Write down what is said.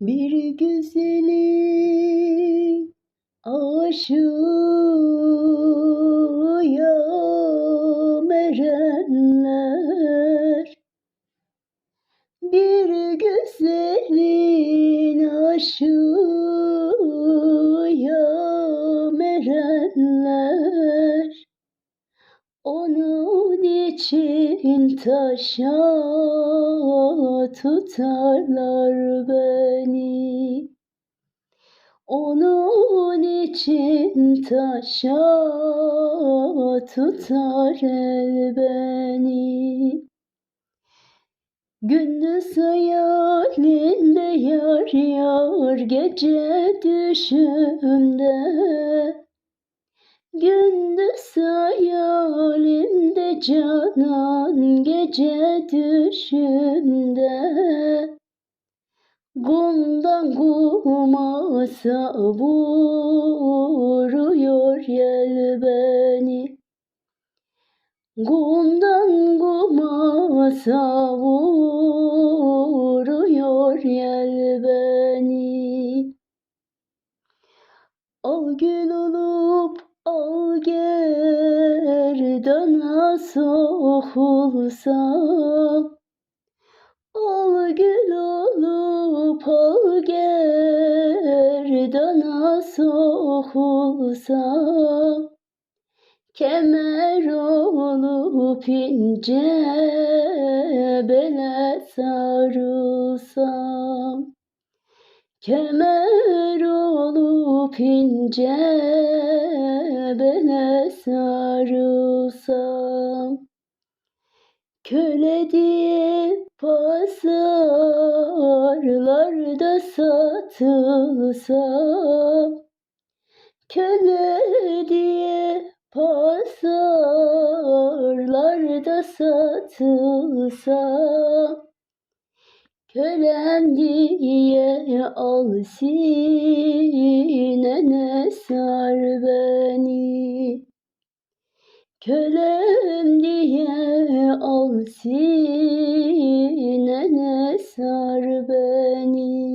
Bir güzelin aşığıyam erenler. Bir güzelin aşığıyam erenler. Onun için taşa tutarlar beni. Onun için taşa tutar el beni. Gündüz hayalinde yar yar gece düşümde. Gündüz hayalimde canan gece düşümde. Gumdan guma savuruyor yel beni. Gumdan guma savuruyor yel beni. Al gül olup al gerdana sokulsam Al gül olup al gerdana sokulsam Kemer olup ince bele sarılsam Kemer olup ince Köle diye pazarlarda satılsam Köle diye pazarlarda satılsam Kölem diye al sinene sar beni. Diye 被你。